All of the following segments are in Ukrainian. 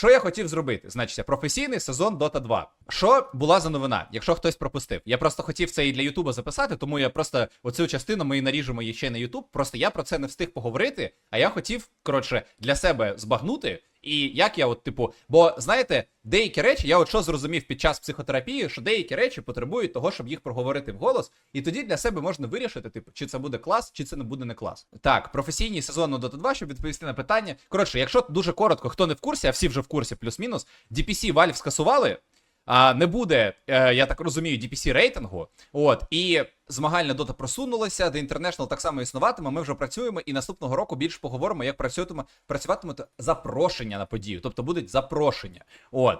Що я хотів зробити? Значить, професійний сезон Dota 2. Що була за новина, якщо хтось пропустив? Я просто хотів це і для Ютуба записати, тому я просто оцю частину ми і наріжемо її ще на Ютуб. Просто я про це не встиг поговорити, а я хотів, коротше, для себе збагнути. І як я, от, типу, бо знаєте, деякі речі, я от що зрозумів під час психотерапії, що деякі речі потребують того, щоб їх проговорити вголос, і тоді для себе можна вирішити, типу, чи це буде клас, чи це не буде не клас. Так, професійний сезон у Dota 2, щоб відповісти на питання. Коротше, якщо дуже коротко, хто не в курсі, а всі вже в курсі, плюс-мінус, DPC Valve скасували. Не буде, е, я так розумію, DPC рейтингу. От і змагальна дота просунулася, The International так само існуватиме. Ми вже працюємо, і наступного року більше поговоримо, як працюватиме працюватиме запрошення на подію. Тобто будуть запрошення. От.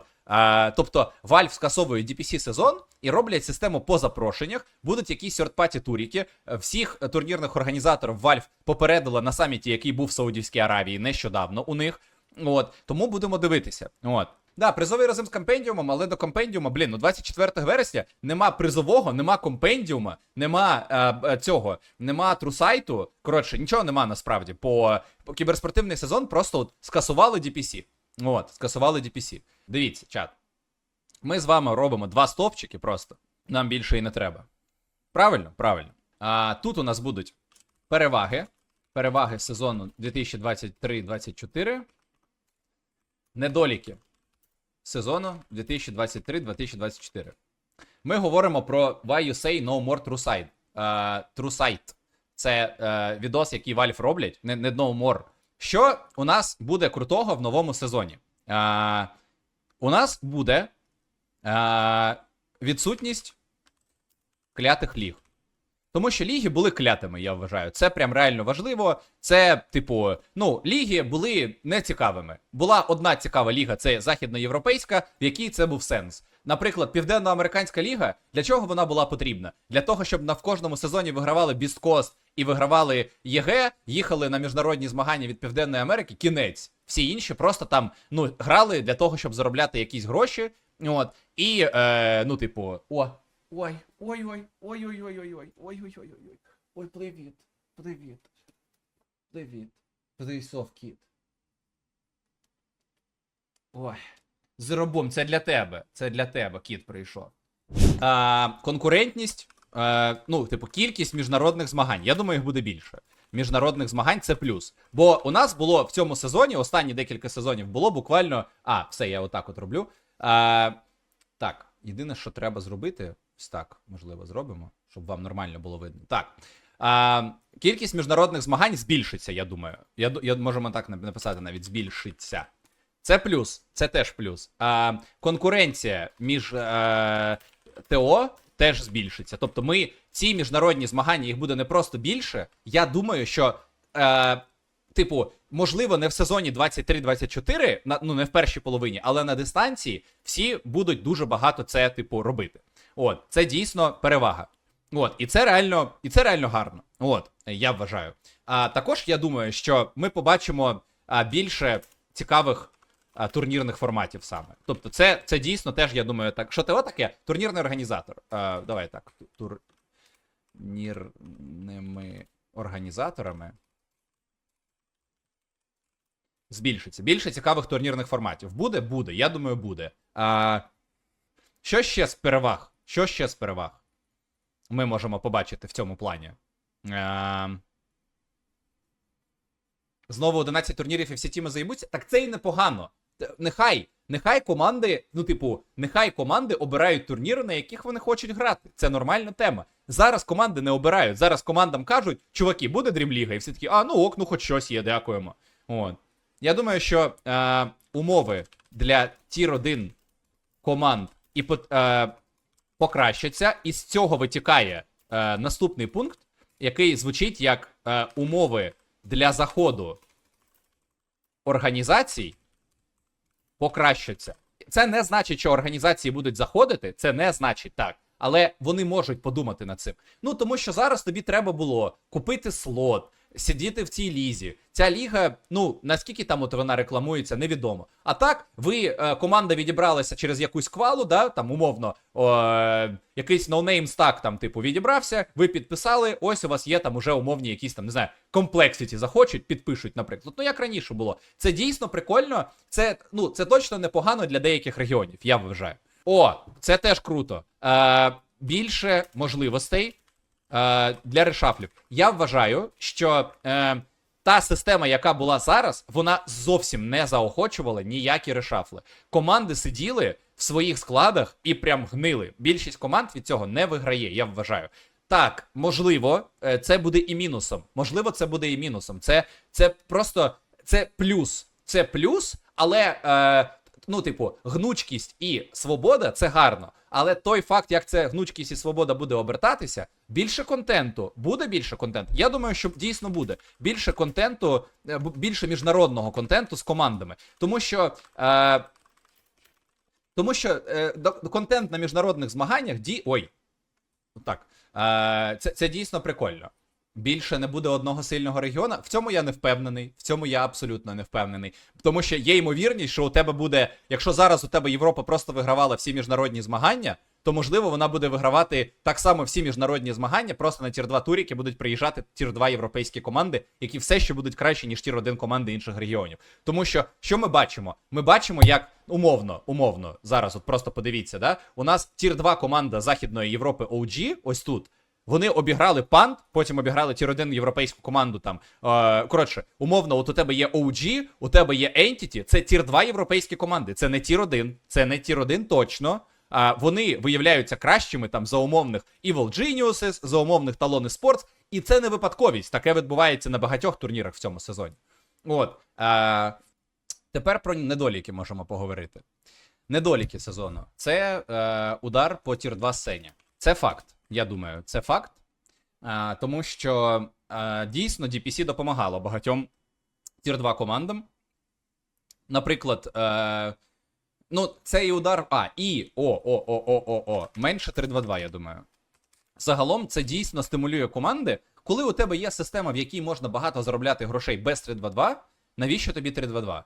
Тобто Valve скасовує DPC сезон і роблять систему по запрошеннях. Будуть якісь сьорт-паті туріки. Всіх турнірних організаторів Valve попередила на саміті, який був в Саудівській Аравії нещодавно у них. От тому будемо дивитися. От. Да, призовий разом з компендіумом, але до компендіума, блін, ну 24 вересня нема призового, нема компендіума, нема е, е, цього, нема трусайту. Коротше, нічого нема насправді. По, по кіберспортивний сезон просто от скасували DPC. От, скасували DPC. Дивіться, чат. Ми з вами робимо два стовпчики просто. Нам більше і не треба. Правильно? Правильно. А тут у нас будуть переваги. Переваги сезону 2023-2024. Недоліки сезону 2023-2024. Ми говоримо про Why You Say No More True Side. Uh, True Sight. Це uh, відос, який Valve роблять, не, не No More. Що у нас буде крутого в новому сезоні? Uh, у нас буде uh, відсутність клятих ліг. Тому що ліги були клятими, я вважаю. Це прям реально важливо. Це, типу, ну, ліги були нецікавими. Була одна цікава ліга, це західноєвропейська, в якій це був сенс. Наприклад, Південноамериканська ліга, для чого вона була потрібна? Для того, щоб на в кожному сезоні вигравали Бісткост і вигравали ЄГЕ, їхали на міжнародні змагання від Південної Америки, кінець. Всі інші просто там ну, грали для того, щоб заробляти якісь гроші. От, і, е, ну, типу, о. Ой, ой-ой, ой-ой-ой-ой-ой, ой-ой-ой-ой-ой. Ой, привіт. Привіт. Привіт. Прийшов кіт. Ой. З це для тебе. Це для тебе кіт прийшов. А, Конкурентність. А, ну, типу, кількість міжнародних змагань. Я думаю, їх буде більше. Міжнародних змагань це плюс. Бо у нас було в цьому сезоні, останні декілька сезонів було буквально. А, все, я отак от роблю. А, Так, єдине, що треба зробити. Ось так, можливо, зробимо, щоб вам нормально було видно. Так. А, Кількість міжнародних змагань збільшиться, я думаю. Я, я Можемо так написати навіть збільшиться. Це плюс, це теж плюс. А, Конкуренція між а, ТО теж збільшиться. Тобто, ми ці міжнародні змагання, їх буде не просто більше. Я думаю, що. А, Типу, можливо, не в сезоні 23-24, на, ну не в першій половині, але на дистанції всі будуть дуже багато це, типу, робити. От, це дійсно перевага. От, і це реально, і це реально гарно. От, я вважаю. А також я думаю, що ми побачимо а, більше цікавих турнірних форматів саме. Тобто, це це дійсно теж, я думаю, так. Що ТО таке? Турнірний організатор. А, давай так. Турнірними організаторами. Збільшиться. Більше цікавих турнірних форматів. Буде? Буде. Я думаю, буде. А, Що ще з переваг? Що ще з переваг? Ми можемо побачити в цьому плані. А, Знову 11 турнірів і всі тіми заїбуться. Так це і непогано. Нехай, нехай команди, ну, типу, нехай команди обирають турніри, на яких вони хочуть грати. Це нормальна тема. Зараз команди не обирають. Зараз командам кажуть, чуваки, буде Дрімліга, і всі такі, а, ну ок, ну хоч щось є, дякуємо. От. Я думаю, що е, умови для тір 1 команд і е, покращаться, і з цього витікає е, наступний пункт, який звучить як е, умови для заходу організацій покращаться. Це не значить, що організації будуть заходити, це не значить так. Але вони можуть подумати над цим. Ну тому що зараз тобі треба було купити слот, сидіти в цій лізі. Ця ліга, ну наскільки там от вона рекламується, невідомо. А так, ви е, команда відібралася через якусь квалу, да, там умовно, е, якийсь ноунейм стак там, типу, відібрався, ви підписали, ось у вас є там уже умовні якісь там, не знаю, комплексіті захочуть, підпишуть, наприклад. Ну, як раніше було. Це дійсно прикольно. Це, ну, це точно непогано для деяких регіонів, я вважаю. О, це теж круто. Е, більше можливостей е, для решафлів. Я вважаю, що е, та система, яка була зараз, вона зовсім не заохочувала ніякі решафли. Команди сиділи в своїх складах і прям гнили. Більшість команд від цього не виграє, я вважаю. Так, можливо, е, це буде і мінусом. Можливо, це буде і мінусом. Це, це просто це плюс. Це плюс, але е, ну, типу, гнучкість і свобода це гарно. Але той факт, як це гнучкість і свобода буде обертатися, більше контенту. Буде більше контенту. Я думаю, що дійсно буде більше контенту, е, більше міжнародного контенту з командами. Тому що. Е, тому що е, контент на міжнародних змаганнях ді. Ой. Так. Е, це, це дійсно прикольно. Більше не буде одного сильного регіона. В цьому я не впевнений. В цьому я абсолютно не впевнений. Тому що є ймовірність, що у тебе буде, якщо зараз у тебе Європа просто вигравала всі міжнародні змагання, то можливо вона буде вигравати так само всі міжнародні змагання, просто на тір 2 туріки будуть приїжджати тір 2 європейські команди, які все ще будуть кращі, ніж тір 1 команди інших регіонів. Тому що що ми бачимо? Ми бачимо, як умовно, умовно, зараз, от просто подивіться, да? У нас тір 2 команда Західної Європи OG, ось тут. Вони обіграли пант, потім обіграли тір 1 європейську команду там. Е, коротше, умовно, от у тебе є OG, у тебе є Entity, це тір 2 європейські команди. Це не тір 1, це не тір 1 точно. А вони виявляються кращими там за умовних Evil Geniuses, за умовних Talon Sports, і це не випадковість. Таке відбувається на багатьох турнірах в цьому сезоні. От. Е, тепер про недоліки можемо поговорити. Недоліки сезону. Це е, удар по тір 2 сцені. Це факт. Я думаю, це факт. А, тому що а, дійсно DPC допомагало багатьом тір 2 командам. Наприклад, е, ну, цей удар. А, і о, о, о, о, о, о. Менше 3-2-2, я думаю. Загалом це дійсно стимулює команди. Коли у тебе є система, в якій можна багато заробляти грошей без 3-2-2, навіщо тобі 3-2-2?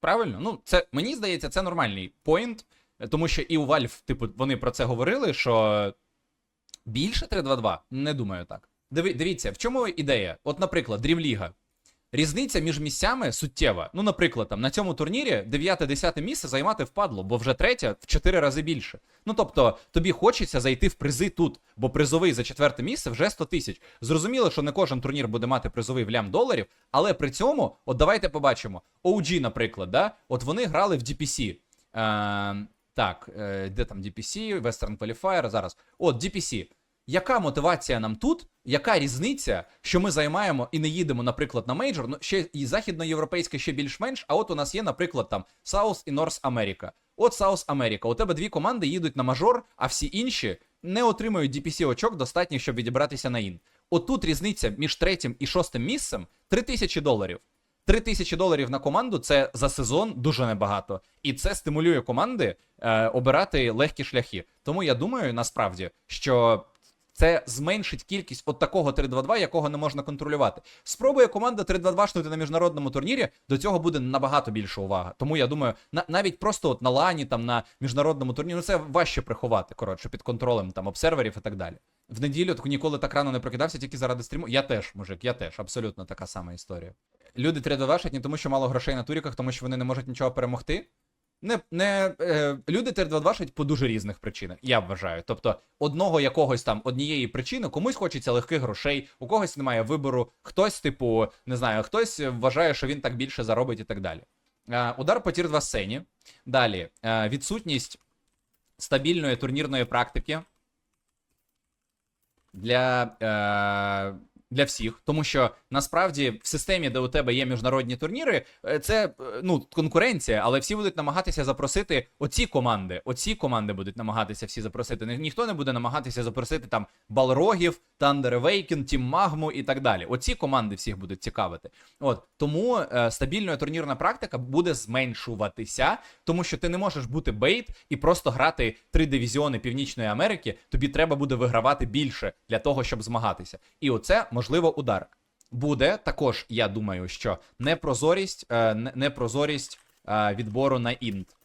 Правильно? Ну, це мені здається, це нормальний поінт. Тому що і у Valve, типу, вони про це говорили, що більше 3-2-2? Не думаю так. Диви, дивіться, в чому ідея? От, наприклад, League. Різниця між місцями суттєва. Ну, наприклад, там на цьому турнірі 9-10 місце займати впадло, бо вже третє в 4 рази більше. Ну тобто, тобі хочеться зайти в призи тут, бо призовий за четверте місце вже 100 тисяч. Зрозуміло, що не кожен турнір буде мати призовий в лям доларів, але при цьому, от давайте побачимо. OG, наприклад, да? от вони грали в DPC. Е, так, е, де там DPC, Western Qualifier, зараз. От, DPC. Яка мотивація нам тут? Яка різниця, що ми займаємо і не їдемо, наприклад, на мейджор? Ну, ще і західноєвропейське ще більш-менш, а от у нас є, наприклад, там South і North America. От South America. У тебе дві команди їдуть на мажор, а всі інші не отримують DPC очок достатньо, щоб відібратися на ін. От тут різниця між третім і шостим місцем 3000 доларів. 3 тисячі доларів на команду це за сезон дуже небагато. І це стимулює команди е, обирати легкі шляхи. Тому я думаю, насправді, що це зменшить кількість от такого 3-2-2, якого не можна контролювати. Спробує команда 3-2-2 шнути на міжнародному турнірі, до цього буде набагато більша увага. Тому я думаю, на, навіть просто от на лані, там на міжнародному турнірі, ну це важче приховати, коротше, під контролем там обсерверів і так далі. В неділю так ніколи так рано не прокидався, тільки заради стріму. Я теж, мужик, я теж, абсолютно така сама історія. Люди 3-2 не тому, що мало грошей на туріках, тому що вони не можуть нічого перемогти. Не, не, е, люди 3-2 по дуже різних причинах, я вважаю. Тобто, одного якогось там однієї причини комусь хочеться легких грошей, у когось немає вибору, хтось, типу, не знаю, хтось вважає, що він так більше заробить і так далі. Е, удар по тір 2 сцені. Далі, е, відсутність стабільної турнірної практики для, е, для всіх, тому що насправді в системі, де у тебе є міжнародні турніри, е, це е, ну конкуренція, але всі будуть намагатися запросити оці команди. Оці команди будуть намагатися всі запросити. Ніхто не буде намагатися запросити там Балрогів, Thunder Awaken, Тім Магму і так далі. Оці команди всіх будуть цікавити. От тому е, стабільна турнірна практика буде зменшуватися, тому що ти не можеш бути бейт і просто грати три дивізіони Північної Америки. Тобі треба буде вигравати більше для того, щоб змагатися. І оце можливо удар. Буде також, я думаю, що непрозорість, е, непрозорість е, відбору на інт.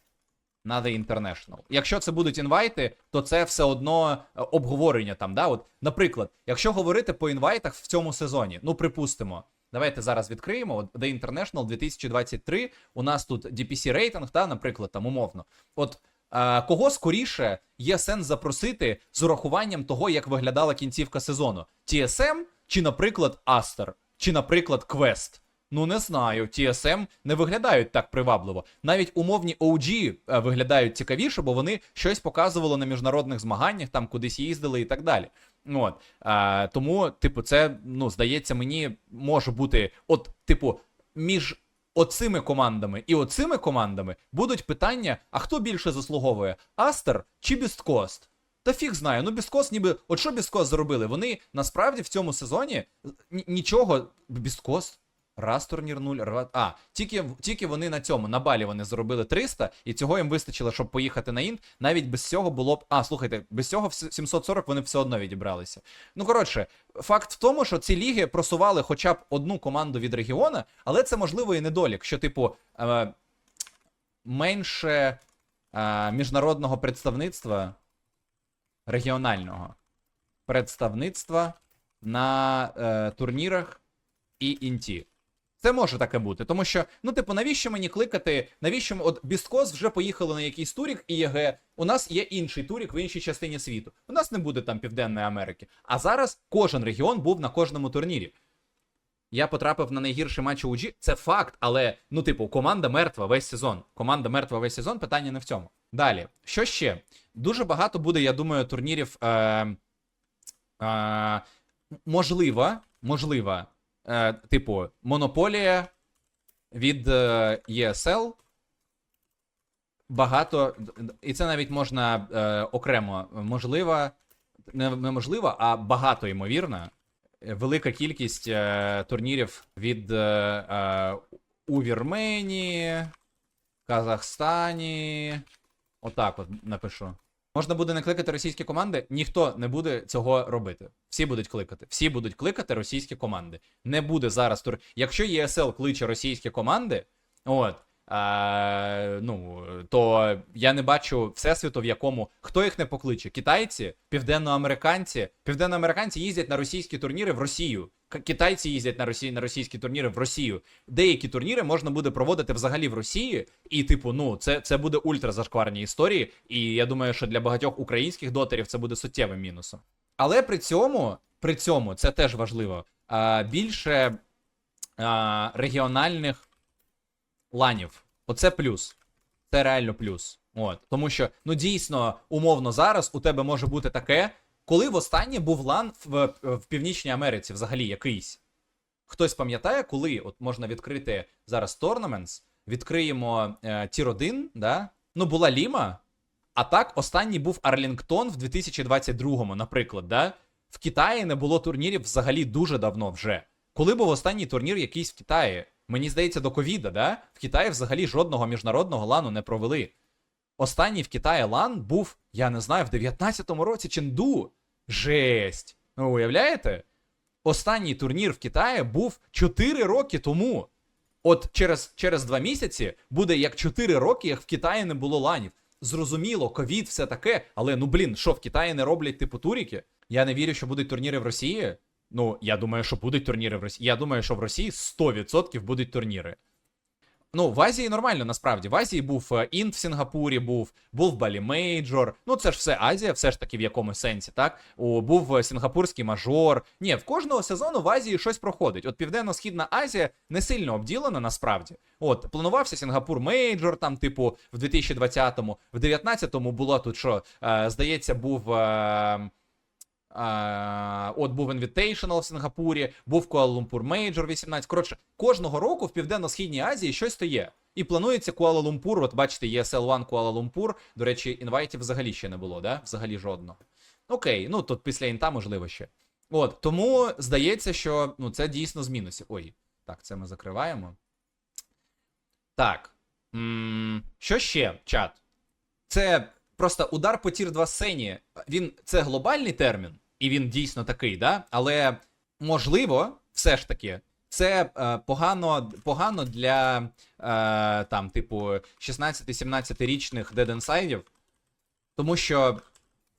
на The International. Якщо це будуть інвайти, то це все одно е, обговорення там. Да? От, наприклад, якщо говорити по інвайтах в цьому сезоні, ну припустимо. Давайте зараз відкриємо. От The International 2023. У нас тут DPC рейтинг, та, наприклад, там умовно. От е, кого скоріше є сенс запросити з урахуванням того, як виглядала кінцівка сезону? TSM чи, наприклад, Aster, чи, наприклад, Quest? Ну не знаю, TSM не виглядають так привабливо. Навіть умовні OG е, виглядають цікавіше, бо вони щось показували на міжнародних змаганнях, там кудись їздили і так далі. От е, тому, типу, це ну здається, мені може бути, от, типу, між оцими командами і оцими командами будуть питання: а хто більше заслуговує? Астер чи Бісткост? Та фіг знає, ну Бісткост ніби. От що Бісткост зробили? Вони насправді в цьому сезоні нічого. Бісткост. Раз турнір 0, раз... А, тільки, тільки вони на цьому, на балі вони зробили 300, і цього їм вистачило, щоб поїхати на інт. Навіть без цього було б. А, слухайте, без цього 740 вони все одно відібралися. Ну, коротше, факт в тому, що ці ліги просували хоча б одну команду від регіона, але це можливо і недолік, що, типу, е, менше е, міжнародного представництва регіонального представництва на е, турнірах і інті. Це може таке бути, тому що, ну, типу, навіщо мені кликати? Навіщо от Біскос вже поїхали на якийсь турік і ЄГ. У нас є інший турік в іншій частині світу. У нас не буде там Південної Америки. А зараз кожен регіон був на кожному турнірі. Я потрапив на найгірший матч OG. Це факт, але ну, типу, команда мертва весь сезон. Команда мертва весь сезон, питання не в цьому. Далі, що ще? Дуже багато буде, я думаю, турнірів. Е, е, можливо, можливо, е, типу, монополія від е, ESL. Багато, і це навіть можна е, окремо, можливо, не, неможливо, а багато ймовірно. Е, Велика кількість е, турнірів від е, е, у Вірменії, Казахстані. Отак от напишу. Можна буде не кликати російські команди, ніхто не буде цього робити. Всі будуть кликати. Всі будуть кликати російські команди. Не буде зараз тур. Якщо ЄСЛ кличе російські команди, от. А, ну, то я не бачу всесвіту, в якому хто їх не покличе: китайці, південноамериканці. Південноамериканці їздять на російські турніри в Росію. Китайці їздять на росі... на російські турніри в Росію. Деякі турніри можна буде проводити взагалі в Росії, і, типу, ну, це, це буде ультра зашкварні історії. І я думаю, що для багатьох українських дотерів це буде суттєвим мінусом. Але при цьому, при цьому, це теж важливо. Більше регіональних ланів. Оце плюс. Це реально плюс. От. Тому що, ну дійсно, умовно, зараз у тебе може бути таке, коли востаннє був лан в, в Північній Америці взагалі якийсь. Хтось пам'ятає, коли от можна відкрити зараз Tournaments, відкриємо е, Тір 1, да? Ну, була Ліма, а так останній був Арлінгтон в 2022-му, наприклад, да? В Китаї не було турнірів взагалі дуже давно вже. Коли був останній турнір якийсь в Китаї? Мені здається, до ковіда, да? В Китаї взагалі жодного міжнародного лану не провели. Останній в Китаї лан був, я не знаю, в 19-му році Ченду. Жесть. Ну, уявляєте? Останній турнір в Китаї був 4 роки тому. От через, через 2 місяці буде як 4 роки, як в Китаї не було ланів. Зрозуміло, ковід, все таке, але ну блін, що в Китаї не роблять типу туріки? Я не вірю, що будуть турніри в Росії. Ну, я думаю, що будуть турніри в Росії. Я думаю, що в Росії 100% будуть турніри. Ну, в Азії нормально, насправді. В Азії був е, Інт в Сінгапурі, був, був Балі Мейджор. Ну, це ж все Азія, все ж таки в якомусь сенсі, так? О, був е, Сінгапурський мажор. Ні, в кожного сезону в Азії щось проходить. От Південно-Східна Азія не сильно обділена насправді. От, планувався Сінгапур Мейджор, там, типу, в 2020-му, в 19-му було тут що, е, здається, був. Е, от був Invitational в Сінгапурі, був Куала-Лумпур Мейджор 18. Коротше, кожного року в Південно-Східній Азії щось то є. І планується Куала-Лумпур. От бачите, ESL One Куала-Лумпур. До речі, інвайтів взагалі ще не було, да? Взагалі жодного. Окей, ну тут після інта можливо ще. От, тому здається, що ну, це дійсно з мінусів. Ой, так, це ми закриваємо. Так. м що ще, чат? Це просто удар по тір 2 сцені. Він це глобальний термін, і він дійсно такий, да? Але можливо, все ж таки, Це е, погано, погано для е, там, типу, 16-17 річних деденсайдів, тому що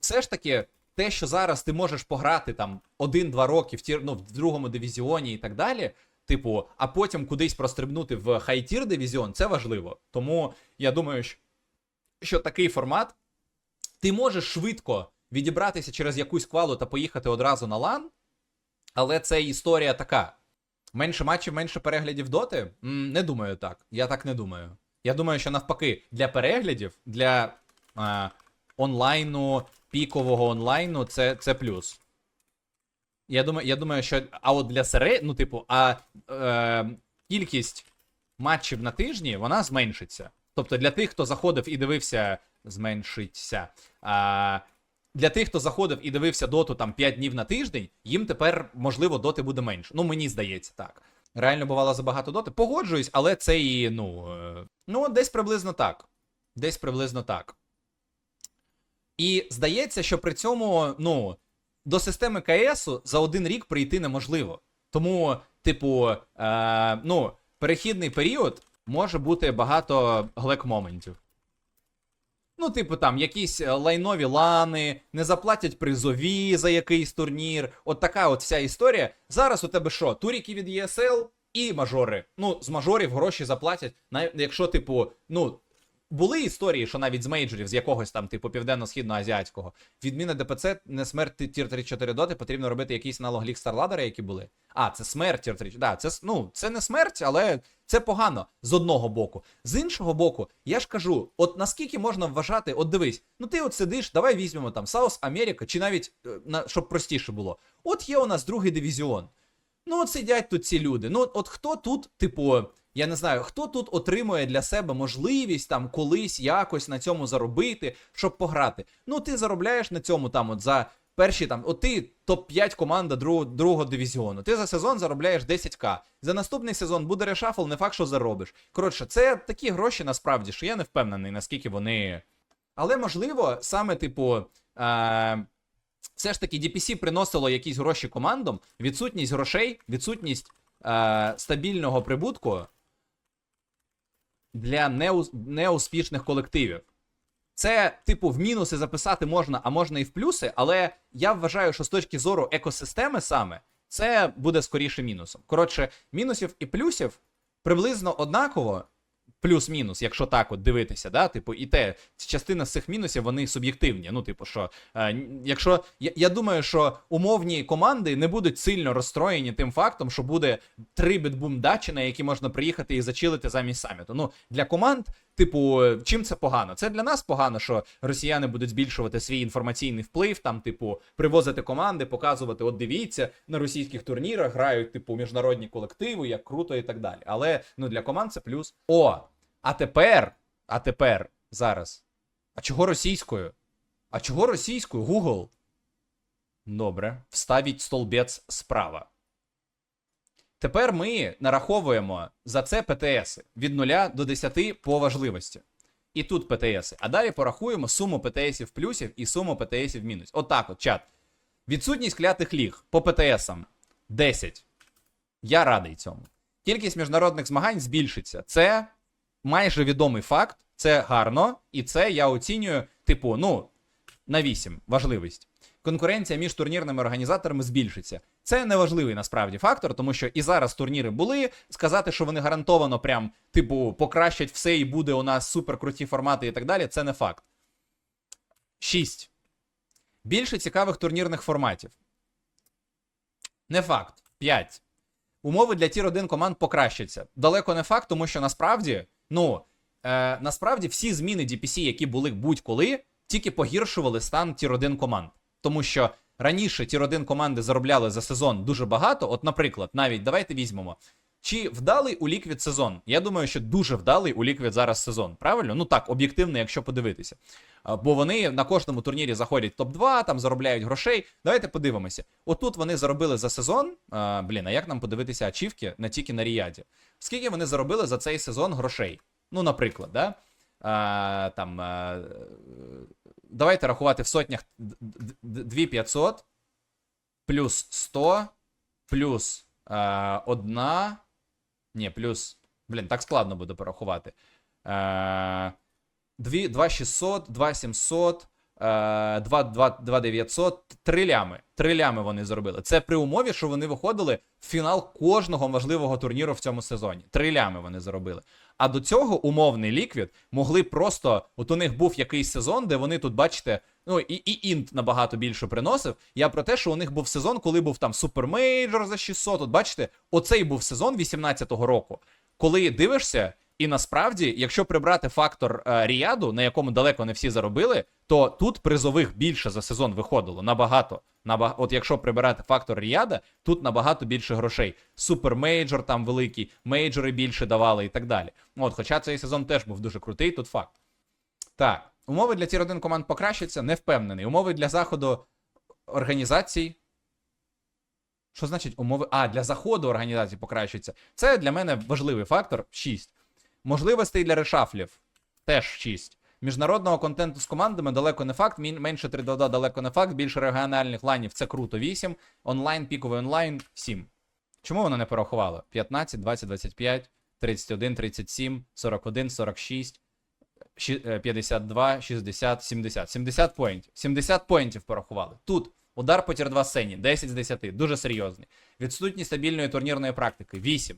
все ж таки, те, що зараз ти можеш пограти там 1-2 роки в тір, ну, в другому дивізіоні і так далі, типу, а потім кудись прострибнути в хай-тір дивізіон, це важливо. Тому я думаю, що такий формат ти можеш швидко відібратися через якусь квалу та поїхати одразу на лан, але це історія така. Менше матчів, менше переглядів доти? Не думаю так. Я так не думаю. Я думаю, що навпаки, для переглядів, для е, онлайну, пікового онлайну, це, це плюс. Я думаю, я думаю, що. А от для серед... ну, типу, а е, кількість матчів на тижні вона зменшиться. Тобто для тих, хто заходив і дивився, зменшиться. А, для тих, хто заходив і дивився доту там 5 днів на тиждень, їм тепер, можливо, доти буде менше. Ну, мені здається, так. Реально бувало забагато доти. Погоджуюсь, але це і, ну. е, Ну, десь приблизно так. Десь приблизно так. І здається, що при цьому, ну, до системи КСу за один рік прийти неможливо. Тому, типу, е, ну, перехідний період може бути багато глек-моментів. Ну, типу, там якісь е, лайнові лани, не заплатять призові за якийсь турнір. От така от вся історія. Зараз у тебе що? Туріки від ESL і мажори. Ну, з мажорів гроші заплатять. Якщо, типу, ну. Були історії, що навіть з мейджорів, з якогось там, типу, південно-східноазіатського, відміна ДПЦ не смерть тір 3-4 доти, потрібно робити якийсь аналог Ліг Старладера, які були. А, це смерть тір 3 Да, це, ну, це не смерть, але це погано з одного боку. З іншого боку, я ж кажу, от наскільки можна вважати, от дивись, ну ти от сидиш, давай візьмемо там Саус Америка, чи навіть, е, щоб простіше було. От є у нас другий дивізіон. Ну, от сидять тут ці люди. Ну, от хто тут, типу, я не знаю, хто тут отримує для себе можливість там колись якось на цьому заробити, щоб пограти. Ну, ти заробляєш на цьому там, от за перші там, от ти топ-5 команда другого, другого дивізіону. Ти за сезон заробляєш 10к. За наступний сезон буде решафл, не факт, що заробиш. Коротше, це такі гроші насправді, що я не впевнений, наскільки вони. Але можливо, саме, типу. Е- все ж таки DPC приносило якісь гроші командам, відсутність грошей, відсутність е, стабільного прибутку для неус, неуспішних колективів. Це, типу, в мінуси записати можна, а можна і в плюси, але я вважаю, що з точки зору екосистеми саме це буде скоріше мінусом. Коротше, мінусів і плюсів приблизно однаково. Плюс-мінус, якщо так от дивитися, да, типу, і те, частина з цих мінусів вони суб'єктивні. Ну, типу, що е, якщо я, я думаю, що умовні команди не будуть сильно розстроєні тим фактом, що буде три бітбум дачі, на які можна приїхати і зачилити замість саміту. Ну, для команд, типу, чим це погано? Це для нас погано, що росіяни будуть збільшувати свій інформаційний вплив, там, типу, привозити команди, показувати, от дивіться, на російських турнірах грають, типу, міжнародні колективи, як круто і так далі. Але ну для команд це плюс. О, а тепер, а тепер, зараз. А чого російською? А чого російською? Google? Добре. Вставіть столбець справа. Тепер ми нараховуємо за це ПТС від 0 до 10 по важливості. І тут ПТС. А далі порахуємо суму ПТСів плюсів і суму ПТСів мінус. Отак от, чат. Відсутність клятих ліг по ПТСам 10. Я радий цьому. Кількість міжнародних змагань збільшиться. Це майже відомий факт, це гарно, і це я оцінюю, типу, ну, на 8 важливість. Конкуренція між турнірними організаторами збільшиться. Це неважливий насправді фактор, тому що і зараз турніри були. Сказати, що вони гарантовано прям, типу, покращать все і буде у нас суперкруті формати і так далі, це не факт. 6. Більше цікавих турнірних форматів. Не факт. 5. Умови для тір 1 команд покращаться. Далеко не факт, тому що насправді, ну, е, насправді всі зміни DPC, які були будь-коли, тільки погіршували стан тір 1 команд. Тому що раніше тір 1 команди заробляли за сезон дуже багато. От, наприклад, навіть давайте візьмемо. Чи вдалий у Liquid сезон? Я думаю, що дуже вдалий у Liquid зараз сезон. Правильно? Ну так, об'єктивно, якщо подивитися. Бо вони на кожному турнірі заходять топ-2, там заробляють грошей. Давайте подивимося. Отут вони заробили за сезон. А, блін, а як нам подивитися ачівки не тільки на Ріаді? Скільки вони заробили за цей сезон грошей? Ну, наприклад, да? А, там, а, давайте рахувати в сотнях д- д- д- 2500 плюс 100 плюс Е, одна. Ні, плюс. Блін, так складно буде порахувати. Е, дві, 2600, 2700, е, 2, 2, 2900, 3 лями. 3 лями вони зробили. Це при умові, що вони виходили в фінал кожного можливого турніру в цьому сезоні. 3 лями вони заробили. А до цього умовний ліквід могли просто. От у них був якийсь сезон, де вони тут, бачите, ну і, і інт набагато більше приносив. Я про те, що у них був сезон, коли був там супермейджор за 600. От бачите, оцей був сезон 18-го року, коли дивишся. І насправді, якщо прибрати фактор е, Ріаду, на якому далеко не всі заробили, то тут призових більше за сезон виходило набагато. Наба... От якщо прибирати фактор Ріада, тут набагато більше грошей. Супермейджор там великий, мейджори більше давали і так далі. От, хоча цей сезон теж був дуже крутий, тут факт. Так, умови для тір 1 команд покращаться, не впевнений. Умови для заходу організацій. Що значить умови? А, для заходу організацій покращаться. Це для мене важливий фактор 6. Можливостей для решафлів теж 6. Міжнародного контенту з командами далеко не факт. Менше 3 дода далеко не факт. Більше регіональних лайнів це круто 8. Онлайн, піковий онлайн 7. Чому воно не порахувало? 15, 20, 25, 31, 37, 41, 46, щі- е, 52, 60, 70. 70 поінтів. 70 поінтів порахували. Тут удар по тір 2 сцені, 10 з 10. Дуже серйозний. Відсутність стабільної турнірної практики 8.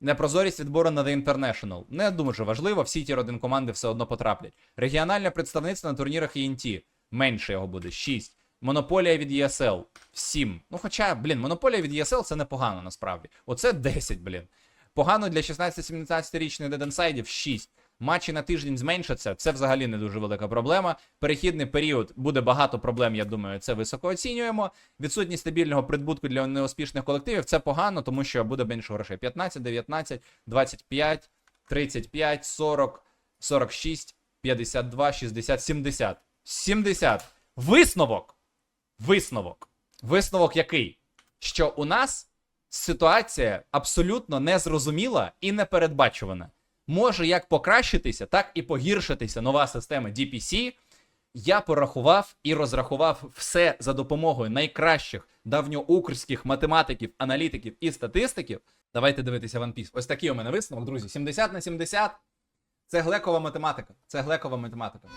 Непрозорість відбору на The International. Не дуже важливо, всі ті 1 команди все одно потраплять. Регіональне представництво на турнірах ENT. Менше його буде 6. Монополія від ESL 7. Ну, хоча, блін, монополія від ESL це непогано насправді. Оце 10, блін. Погано для 16-17-річних деденсайдів 6. Матчі на тиждень зменшаться, це взагалі не дуже велика проблема. Перехідний період буде багато проблем, я думаю, це високо оцінюємо. Відсутність стабільного прибутку для неуспішних колективів це погано, тому що буде менше грошей. 15, 19, 25, 35, 40, 46, 52, 60, 70. 70. Висновок. Висновок. Висновок який? Що у нас ситуація абсолютно незрозуміла і непередбачувана. Може як покращитися, так і погіршитися нова система DPC. Я порахував і розрахував все за допомогою найкращих давньоукрських математиків, аналітиків і статистиків. Давайте дивитися One Piece. Ось такий у мене висновок, друзі. 70 на 70 це глекова математика. Це глекова математика.